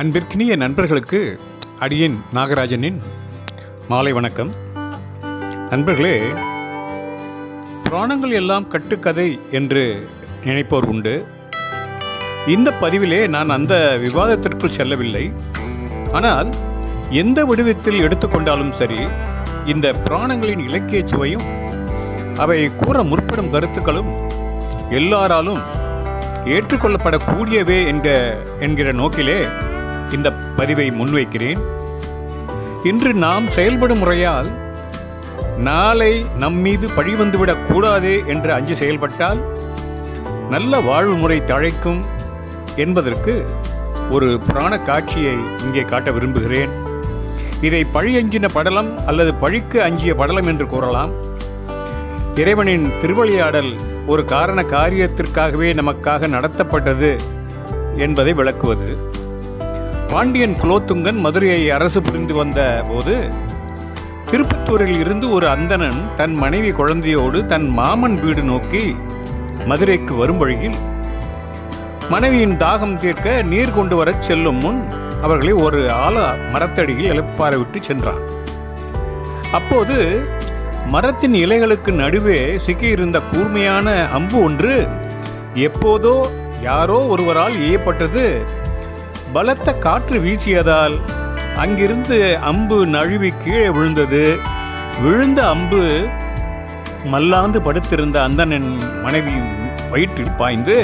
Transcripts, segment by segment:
அன்பிற்கினிய நண்பர்களுக்கு அடியேன் நாகராஜனின் மாலை வணக்கம். நண்பர்களே புராணங்கள் எல்லாம் கட்டுக்கதை என்று நினைப்போர் உண்டு. இந்த பதிவிலே நான் அந்த விவாதத்திற்குள் செல்லவில்லை. ஆனால் எந்த வடிவத்தில் எடுத்துக்கொண்டாலும் சரி இந்த புராணங்களின் இலக்கிய சுவையும் அவை கூற முற்படும் கருத்துக்களும் எல்லாராலும் ஏற்றுக்கொள்ளப்படக்கூடியவே என்ற என்கிற நோக்கிலே இந்த பதிவை முன்வைக்கிறேன். இன்று நாம் செயல்படும் முறையால் நாளை நம் மீது பழி வந்துவிடக் கூடாதே என்று அஞ்சு செயல்பட்டால் நல்ல வாழ்வு முறை தழைக்கும் என்பதற்கு ஒரு புராண காட்சியை இங்கே காட்ட விரும்புகிறேன். இதை பழி அஞ்சின படலம் அல்லது பழிக்கு அஞ்சிய படலம் என்று கூறலாம். இறைவனின் திருவழியாடல் ஒரு காரண காரியத்திற்காகவே நமக்காக நடத்தப்பட்டது என்பதை விளக்குவது. பாண்டியன் குலோத்துங்கன் மதுரையை அரசு புரிந்து வந்த போது திருப்பத்தூரில் இருந்து ஒரு அந்தணன் தன் மனைவி குழந்தையோடு தன் மாமன் வீடு நோக்கி மதுரைக்கு வரும் வழியில் மனைவியின் தாகம் தீர்க்க நீர் கொண்டு வரச் செல்லும் முன் அவர்களை ஒரு ஆல மரத்தடியில் இழப்பார விட்டு சென்றான். அப்போது மரத்தின் இலைகளுக்கு நடுவே சிக்கியிருந்த கூர்மையான அம்பு ஒன்று எப்போதோ யாரோ ஒருவரால் ஏற்பட்டது பலத்த காற்று வீசியதால் அங்கிருந்து அம்பு நழுவி கீழே விழுந்தது. விழுந்த அம்பு மல்லாந்து படுத்திருந்த அந்தனன் மனைவி வயிற்றில் பாய்ந்து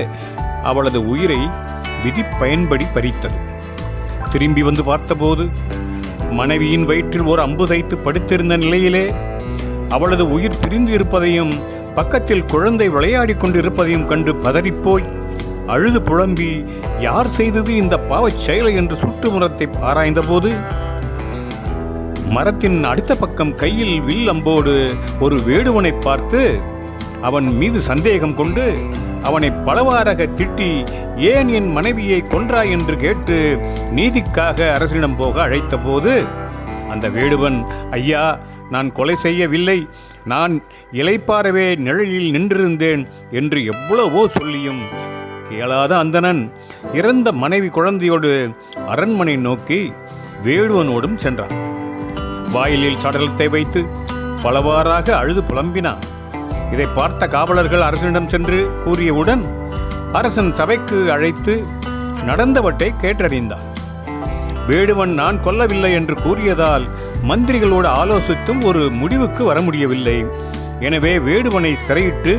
அவளது உயிரை விதி பயன்படி பறித்தது. திரும்பி வந்து பார்த்தபோது மனைவியின் வயிற்றில் ஒரு அம்பு தைத்து படுத்திருந்த நிலையிலே அவளது உயிர் பிரிந்து இருப்பதையும் பக்கத்தில் குழந்தை விளையாடிக் கொண்டிருப்பதையும் கண்டு பதறிப்போய் அழுது புலம்பி யார் செய்தது இந்த பாவச் செயலை என்று சுற்றுமுறத்தை ஆராய்ந்தபோது மரத்தின் அடுத்த பக்கம் கையில் வில் அம்போடு ஒரு வேடுவனை பார்த்து அவன் மீது சந்தேகம் கொண்டு அவனை பலவாறாக திட்டி ஏன் என் மனைவியை கொன்றாய்? என்று கேட்டு நீதிக்காக அரசனிடம் போக அழைத்தபோது அந்த வேடுவன் ஐயா நான் கொலை செய்யவில்லை. நான் இலைப்பாரவே நிழலில் நின்றிருந்தேன் என்று எவ்வளவோ சொல்லியும் கேளாத அந்தணன் இறந்த மனைவி குழந்தையோடு அரண்மனை நோக்கி வேடுவனோடும் சென்றான். வாயிலில் சடலத்தை வைத்து பலவாறாக அழுது புலம்பினான். இதை பார்த்த காவலர்கள் அரசனிடம் சென்று கூறியவுடன் அரசன் சபைக்கு அழைத்து நடந்தவற்றை கேட்டறிந்தான். வேடுவன் நான் கொல்லவில்லை என்று கூறியதால் மந்திரிகளோடு ஆலோசித்தும் ஒரு முடிவுக்கு வர முடியவில்லை. எனவே வேடுவனை சிறையிட்டு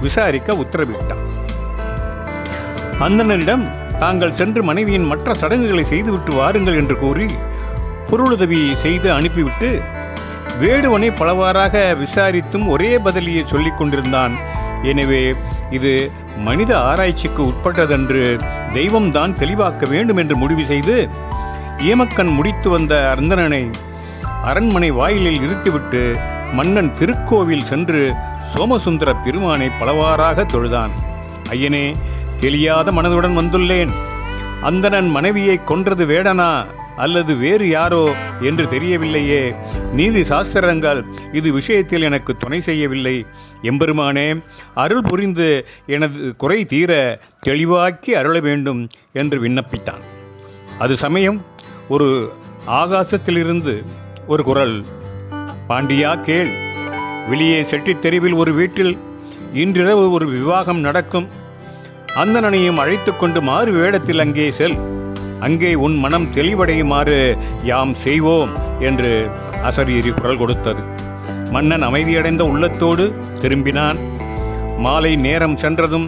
விசாரிக்க உத்தரவிட்டான். அந்தணனிடம் தாங்கள் சென்று மனைவியின் மற்ற சடங்குகளை செய்துவிட்டு வாருங்கள் என்று கூறி பொருளுதவி செய்து அனுப்பிவிட்டு வேடுவனை பலவாறாக விசாரித்தும் ஒரே பதிலியை சொல்லிக் கொண்டிருந்தான். எனவே இது மனித ஆராய்ச்சிக்கு உட்பட்டதென்று தெய்வம்தான் தெளிவாக்க வேண்டும் என்று முடிவு செய்து ஏமக்கன் முடித்து வந்த அந்தணனை அரண்மனை வாயிலில் இருத்திவிட்டு மன்னன் திருக்கோவில் சென்று சோமசுந்தர பெருமானை பலவாறாக தொழுதான். ஐயனே தெளியாத மனதுடன் வந்துள்ளேன். அந்தணன் மனைவியை கொன்றது வேடனா அல்லது வேறு யாரோ என்று தெரியவில்லையே. நீதி சாஸ்திரங்கள் இது விஷயத்தில் எனக்கு துணை செய்யவில்லை. எம்பெருமானே அருள் புரிந்து எனது குறை தீர தெளிவாக்கி அருள வேண்டும் என்று விண்ணப்பித்தான். அது சமயம் ஒரு ஆகாசத்திலிருந்து ஒரு குரல் பாண்டியா கேள். வெளியே செட்டித் தெருவில் ஒரு வீட்டில் இன்றிரவு ஒரு விவாகம் நடக்கும். அந்தணனையும் அழைத்துக் கொண்டு மாறு வேடத்தில் அங்கே செல். அங்கே உன் மனம் தெளிவடையுமாறு யாம் செய்வோம் என்று அசரீரி குரல் கொடுத்தது. மன்னன் அமைதியடைந்த உள்ளத்தோடு திரும்பினான். மாலை நேரம் சென்றதும்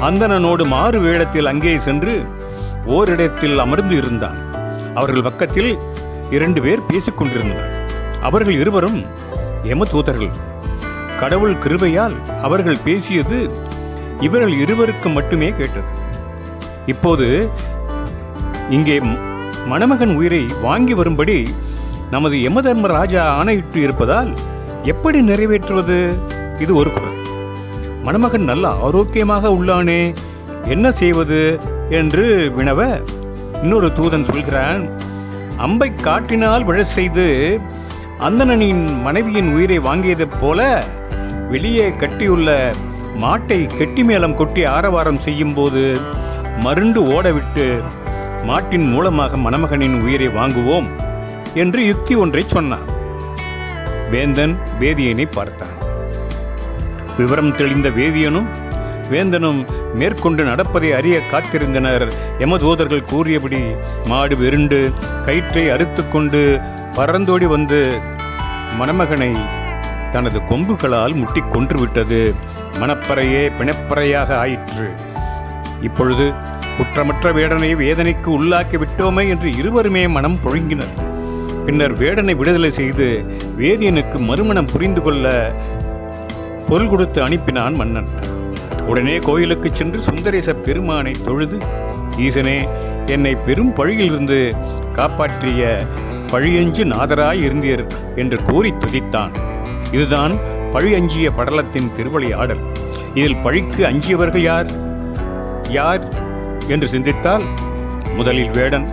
அந்தணனோடு மாறு வேடத்தில் அங்கே சென்று ஓரிடத்தில் அமர்ந்து இருந்தான். அவர்கள் பக்கத்தில் இரண்டு பேர் பேசிக்கொண்டிருந்தனர் அவர்கள் இருவரும் யமதூதர்கள். கடவுள் கிருபையால் அவர்கள் பேசியது இவர்கள் இருவருக்கு மட்டுமே கேட்டது. இப்போது இங்கே மணமகன் உயிரை வாங்கி வரும்படி நமது யமதர்ம ராஜா ஆணையிட்டு இருப்பதால் எப்படி நிறைவேற்றுவது? இது ஒரு குரல். மணமகன் நல்ல ஆரோக்கியமாக உள்ளானே என்ன செய்வது என்று வினவ இன்னொரு தூதன் சொல்கிறான் அம்பை காற்றினால் விழ செய்து அந்தணனின் மனைவியின் உயிரை வாங்கியதைப் போல வெளியே கட்டியுள்ள மாட்டை கெட்டி மேளம் கொட்டி ஆரவாரம் செய்யும் போது மருண்டு ஓடவிட்டு மாட்டின் மூலமாக மணமகனின் உயிரை வாங்குவோம் என்று யுக்தி ஒன்றை சொன்னான். வேந்தன் வேதியனை பார்த்தான். விவரம் தெளிந்த வேதியனும் வேந்தனும் மேற்கொண்டு நடப்பதை அறிய காத்திருந்தனர். யமதூதர்கள் கூறியபடி மாடு வெருண்டு கயிற்றை அறுத்துக்கொண்டு பறந்தோடி வந்து மணமகனை தனது கொம்புகளால் முட்டி கொன்று மனப்பறையே மணப்பறையே பிணப்பறையாக ஆயிற்று. இப்பொழுது குற்றமற்ற வேடனை வேதனைக்கு உள்ளாக்கி விட்டோமே என்று இருவருமே மனம் பொழுங்கினர். பின்னர் வேடனை விடுதலை செய்து வேதியனுக்கு மறுமணம் புரிந்து கொள்ள பொருள் கொடுத்து அனுப்பினான் மன்னன். உடனே கோயிலுக்கு சென்று சுந்தரேச பெருமானை தொழுது ஈசனே என்னை பெரும் பழியிலிருந்து காப்பாற்றிய பழியஞ்சு நாதராய் இருந்தீர் என்று கூறி துதித்தான். இதுதான் பழி அஞ்சிய படலத்தின் திருவழியாடல் இதில் பழிக்கு அஞ்சியவர்கள் யார்? யார் என்று சிந்தித்தால் முதலில் வேடன்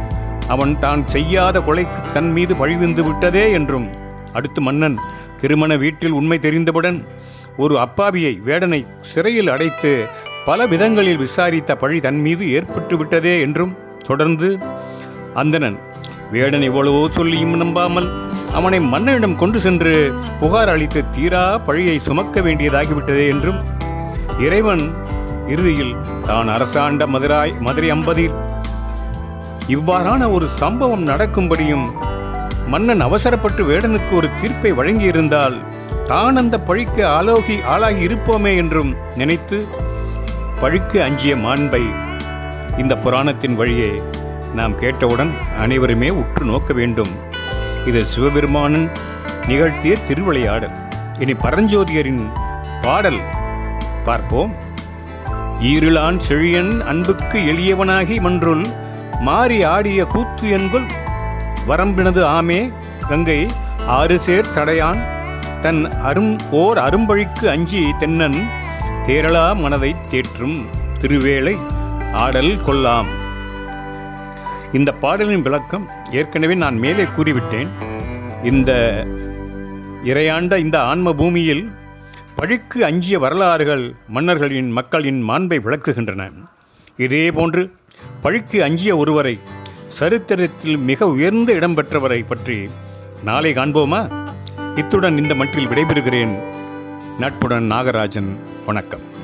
அவன் தான் செய்யாத கொலைக்கு தன் மீது பழிவிந்து விட்டதே என்றும் அடுத்து மன்னன் திருமண வீட்டில் உண்மை தெரிந்தவுடன் ஒரு அப்பாவியை வேடனை சிறையில் அடைத்து பல விதங்களில் விசாரித்த பழி தன் மீது ஏற்பட்டு விட்டதே என்றும் தொடர்ந்து அந்தணன் வேடன் இவ்வளவோ சொல்லியும் நம்பாமல் அவனை மன்னனிடம் கொண்டு சென்று புகார் அளித்து தீரா பழியை சுமக்க வேண்டியதாகிவிட்டதே என்றும் இறைவன் இறுதியில் தான் அரசாண்ட மதுராய் மதுரை அம்பதில் இவ்வாறான ஒரு சம்பவம் நடக்கும்படியும் மன்னன் அவசரப்பட்டு வேடனுக்கு ஒரு தீர்ப்பை வழங்கியிருந்தால் தான் அந்த பழிக்கு ஆலோகி ஆளாகி இருப்போமே என்றும் நினைத்து பழிக்கு அஞ்சிய மாண்பை இந்த புராணத்தின் வழியே நாம் கேட்டவுடன் அனைவருமே உற்று நோக்க வேண்டும். இது சிவபெருமானன் நிகழ்த்திய திருவிளையாடல். இனி பரஞ்சோதியரின் பாடல் பார்ப்போம். ஈருளான் செழியன் அன்புக்கு எளியவனாகி மன்றுள் மாறி ஆடிய கூத்து என்புள் வரம்பினது ஆமே. கங்கை ஆறு சேர் சடையான் தன் அரும் ஓர் அரும்பழிக்கு அஞ்சி தென்னன் தேரளா மனதை தேற்றும் திருவேளை ஆடல் கொல்லாம் இந்த பாடலின் விளக்கம் ஏற்கனவே நான் மேலே கூறிவிட்டேன். இந்த இறையாண்ட இந்த ஆன்ம பூமியில் பழிக்கு அஞ்சிய வரலாறுகள் மன்னர்களின் மக்களின் மாண்பை விளக்குகின்றன. இதேபோன்று பழிக்கு அஞ்சிய ஒருவரை சரித்திரத்தில் மிக உயர்ந்த இடம் பெற்றவரை பற்றி நாளை காண்போமா? இத்துடன் இந்த மட்டில் விடைபெறுகிறேன். நட்புடன் நாகராஜன் வணக்கம்.